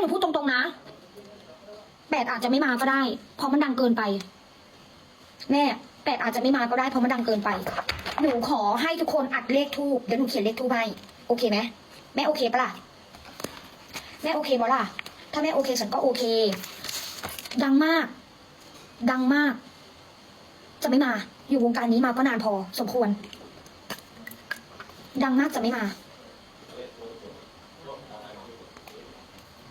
หนูพูดตรงๆนะแปดอาจจะไม่มาก็ได้เพราะมันดังเกินไป แม่แปดอาจจะไม่มาก็ได้เพราะมันดังเกินไป หนูขอให้ทุกคนอัดเลขทูบเดี๋ยวหนูเขียนเลขทูบให้โอเคไหมแม่โอเคปะล่ะแม่โอเคปะล่ะ ถ้าแม่โอเคฉันก็โอเค ดังมาก ดังมาก จะไม่มา อยู่วงการนี้มาก็นานพอ สมควร ดังมากจะไม่มา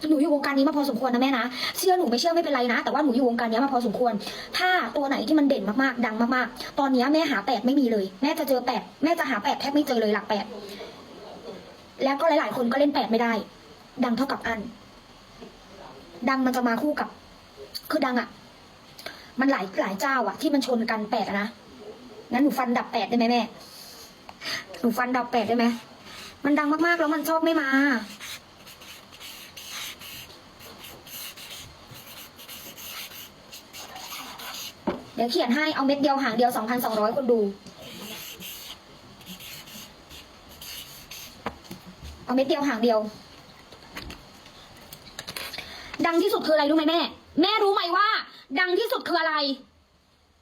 หนูอยู่วงการนี้มาพอสมควรนะแม่นะ เชื่อหนูไม่เชื่อไม่เป็นไรนะ แต่ว่าหนูอยู่วงการนี้มาพอสมควร ถ้าตัวไหนที่มันเด่นมากๆ ดังมากๆ ตอนนี้แม่หาแปดไม่มีเลย แม่จะเจอแปดแม่จะหาแปดแทบไม่เจอเลยหลักแปด แล้วก็หลายๆ คนก็เล่นแปดไม่ได้ ดังเท่ากับอัน ดังมันจะมาคู่กับ คือดังอะ่ะ มันหลายหลายเจ้าอะที่มันชนกันแปดนะ งั้นหนูฟันดับแปดได้ไหมแม่ หนูฟันดับแปดได้ไหม มันดังมากๆแล้วมันชอบไม่มา เดี๋ยวเขียนให้เอาเม็ดเดียวหางเดียวสองพันสองร้อยคนดู เอาเม็ดเดียวหางเดียว ดังที่สุดคืออะไรรู้ไหมแม่ แม่รู้ไหมว่า ดังที่สุดคืออะไร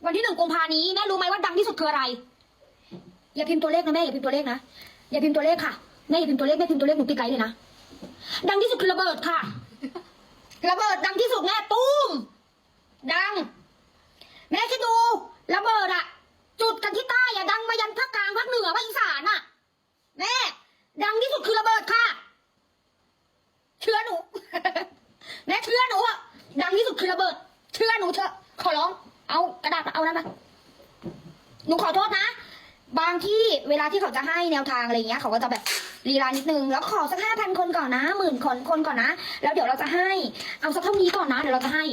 วันที่หนึ่งกุมภานี้แม่รู้ไหมว่าดังที่สุดคืออะไร อย่าพิมพ์ตัวเลขนะแม่อย่าพิมพ์ตัวเลขนะอย่าพิมพ์ตัวเลขค่ะแม่อย่าพิมพ์ตัวเลขแม่พิมพ์ตัวเลขหนูตีไกลเลยนะดังที่สุดคือระเบิดค่ะ ระเบิดดังที่สุดแม่ตุ้มดัง แม่คิดดูระเบิดอะจุดกันที่ใต้อะดังมายันภาคกลางภาคเหนือภาคอีสานอะแม่ดังที่สุดคือระเบิดค่ะ เชื่อหนู แม่เชื่อหนูอะดังที่สุด คือระเบิด เชื่อหนูเถอะ ขอร้อง เอากระดาษมาเอานั้นมาหนูขอโทษนะ บางที่เวลาที่เขาจะให้แนวทางอะไรเงี้ย เขาก็จะแบบลีลานิดนึง แล้วขอสักห้าพันคนก่อนนะหมื่นคนคนก่อนนะ แล้วเดี๋ยวเราจะให้ เอาสักเท่านี้ก่อนนะ เดี๋ยวเราจะให้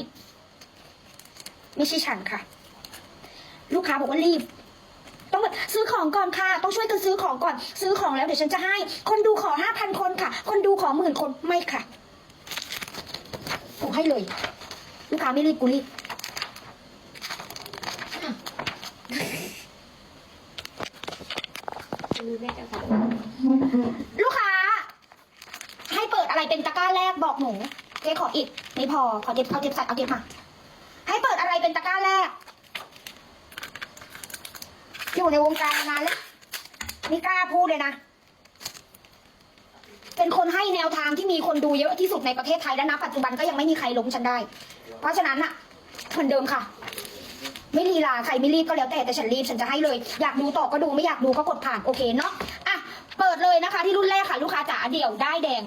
ไม่ใช่ฉันค่ะ ลูกค้าบอกว่ารีบต้องแบบซื้อของก่อนค่ะ ต้องช่วยกันซื้อของก่อน ซื้อของแล้วเดี๋ยวฉันจะให้ คนดูขอห้าพันคนค่ะ คนดูขอหมื่นคนไม่ค่ะกูให้เลย ลูกค้าไม่รีบกูรีบลูกค้า ให้เปิดอะไรเป็นตะกร้าแรกบอกหนูเจ๊ขออีกไม่พอขอเก็บเอาเก็บใส่เอาเก็บมาให้เปิดอะไรเป็นตะกร้าแรก อยู่ในวงการมานานแล้วไม่กล้าพูดเลยนะ เป็นคนให้แนวทางที่มีคนดูเยอะที่สุดในประเทศไทยและนะปัจจุบันก็ยังไม่มีใครล้มฉันได้ เพราะฉะนั้นอะเหมือนเดิมค่ะ ไม่ลีลาใครไม่รีบก็แล้วแต่แต่ฉันรีบฉันจะให้เลย อยากดูต่อก็ดูไม่อยากดูก็กดผ่านโอเคเนาะอะเปิดเลยนะคะ ที่รุ่นแรกค่ะ ลูกค้าจ๋าเดี่ยวได้แดง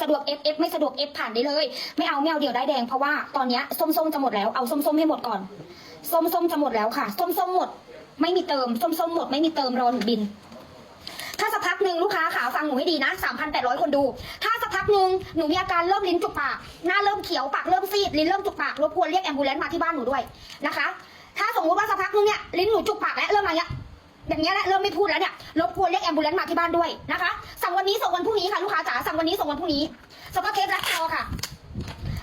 สะดวก F F ไม่สะดวก F ผ่านได้เลย ไม่เอาไม่เอาเดี่ยวได้แดงเพราะว่าตอนนี้ยส้มๆจะหมดแล้วเอาส้มๆให้หมดก่อน ส้มๆจะหมดแล้วค่ะ ส้มๆหมด ไม่มีเติม ส้มๆหมดไม่มีเติมรอหนูบิน ถ้าสักพักหนึ่งลูกค้าขาฟังหนูให้ดีนะ3,800 คนดู ถ้าสักพักหนึ่งหนูมีอาการเริ่มลิ้นจุกปาก หน้าเริ่มเขียวปากเริ่มซีดลิ้นเริ่มจุกปากรบกวนเรียกแอมบูเลนซ์มาที่บ้านหนูด้วยนะคะ ถ้าสมมติว่าสักพักหนึงเนี่ยลิ้นหนูจุกปากแล้วเริ่มมาเนี้ยอย่างเงี้ยแล้วเริ่มไม่พูดแล้วเนี่ยรบกวนเรียกแอมบูเลนซ์มาที่บ้านด้วยนะคะสั่งวันนี้ส่งวันพรุ่งนี้ค่ะลูกค้าจ๋าสั่งวันนี้ส่งวันพรุ่งนี้สก็อตเทปรัดคอค่ะ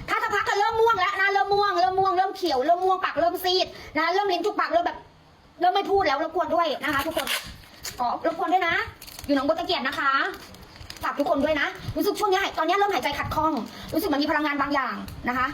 ถ้าสักพักก็เริ่มม่วงแล้วน้าเริ่มม่วงเริ่มม่วงเริ่มเขียวเริ่มม่วงปากเริ่มซีดนะเริ่มลิ้นจุกปากเริ่มแบบเริ่มไม่พูดแล้วรบกวนด้วยนะคะ ทุกคนขอรบกวนด้วยนะ อยู่หนองบัวตะเกียบนะคะฝากทุกคนด้วยนะ รู้สึกช่วงนี้ตอนนี้เริ่มหายใจขัดข้อง รู้สึกมันมีพลังงานบางอย่างนะคะ